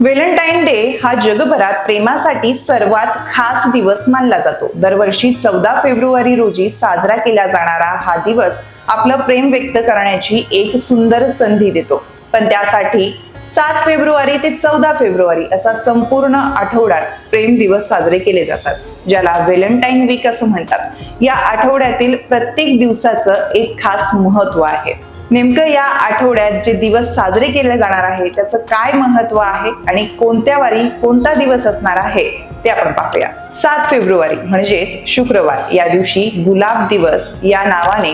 Valentine day हा जगभरात प्रेमासाठी सर्वात खास दिवस मानला जातो. दरवर्षी चौदा फेब्रुवारी रोजी साजरा केला जाणारा हा दिवस आपलं प्रेम व्यक्त करण्याची एक सुंदर संधी देतो. पण त्यासाठी सात फेब्रुवारी ते चौदा फेब्रुवारी असा संपूर्ण आठवड्यात प्रेम दिवस साजरे केले जातात ज्याला व्हॅलेंटाईन वीक असं म्हणतात. या आठवड्यातील प्रत्येक दिवसाचं एक खास महत्त्व आहे. नेमकं या आठवड्यात जे दिवस साजरे केले जाणार आहे त्याचं काय महत्त्व आहे आणि कोणत्या वारी कोणता दिवस असणार आहे ते आपण पाहूया. सात फेब्रुवारी म्हणजेच शुक्रवार या दिवशी गुलाब दिवस या नावाने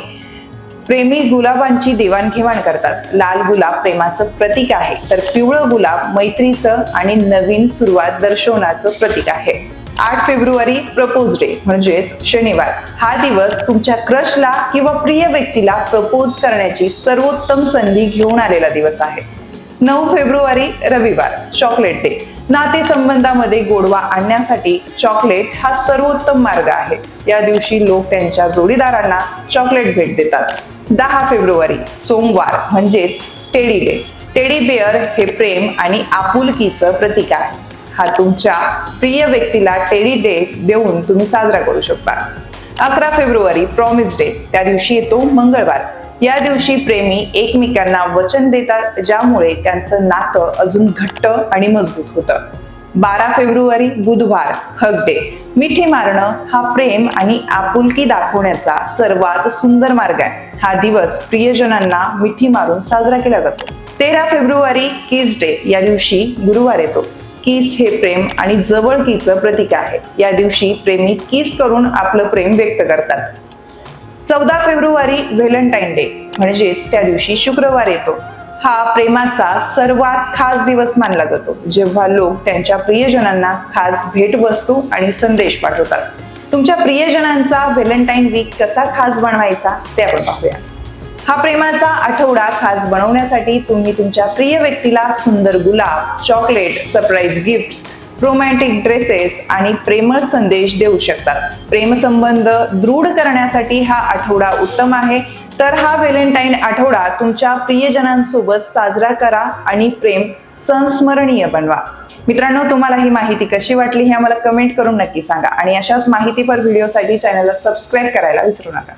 प्रेमी गुलाबांची देवाणघेवाण करतात. लाल गुलाब प्रेमाचं प्रतीक आहे तर पिवळं गुलाब मैत्रीचं आणि नवीन सुरुवात दर्शवण्याचं प्रतीक आहे. आठ फेब्रुवारी प्रपोज डे म्हणजेच शनिवार. हा दिवस तुमच्या क्रशला किंवा प्रिय व्यक्तीला प्रपोज करण्याची सर्वोत्तम संधी घेऊन आलेला दिवस आहे. नऊ फेब्रुवारी रविवार चॉकलेट डे. नातेसंबंधामध्ये गोडवा आणण्यासाठी चॉकलेट हा सर्वोत्तम मार्ग आहे. या दिवशी लोक त्यांच्या जोडीदारांना चॉकलेट भेट देतात. दहा फेब्रुवारी सोमवार म्हणजेच टेडी डे. टेडी बेअर हे प्रेम आणि आपुलकीचं प्रतीक आहे. हा तुमच्या प्रिय व्यक्तीला टेडी डे देऊन तुम्ही साजरा करू शकता. अकरा फेब्रुवारी प्रॉमिस डे त्या दिवशी येतो मंगळवार. या दिवशी प्रेमी एकमेकांना वचन देतात ज्यामुळे त्यांचं नातं अजून घट्ट आणि मजबूत होतं. बारा फेब्रुवारी बुधवार हग डे मिठी मारणं हा प्रेम आणि आपुलकी दाखवण्याचा सर्वात सुंदर मार्ग आहे. हा दिवस प्रियजनांना मिठी मारून साजरा केला जातो. तेरा फेब्रुवारी किस डे या दिवशी गुरुवार येतो. किस हे प्रेम आणि जवळकीचं प्रतीक आहे. या दिवशी प्रेमी किस करून आपलं प्रेम व्यक्त करतात. चौदा फेब्रुवारी व्हॅलेंटाईन डे म्हणजेच त्या दिवशी शुक्रवार येतो. हा प्रेमाचा सर्वात खास दिवस मानला जातो. जेव्हा लोक त्यांच्या प्रियजनांना खास भेटवस्तू आणि संदेश पाठवतात. तुमच्या प्रियजनांचा व्हॅलेंटाईन वीक कसा खास बनवायचा ते आपण पाहूया. हा प्रेमाचा आठवडा खास बनवण्यासाठी तुम्ही तुमच्या प्रिय व्यक्तीला सुंदर गुलाब chocolate surprise gifts romantic dresses आणि प्रेमळ संदेश देऊ शकतात प्रेमसंबंध दृढ करण्यासाठी हा आठवडा उत्तम आहे. तर हा व्हॅलेंटाईन आठवडा तुमच्या प्रियजनांसोबत साजरा करा आणि प्रेम संस्मरणीय बनवा. मित्रांनो तुम्हाला ही माहिती कशी वाटली हे आम्हाला कमेंट करून नक्की सांगा आणि अशाच माहितीपर व्हिडिओसाठी चॅनलला सबस्क्राईब करायला विसरू नका.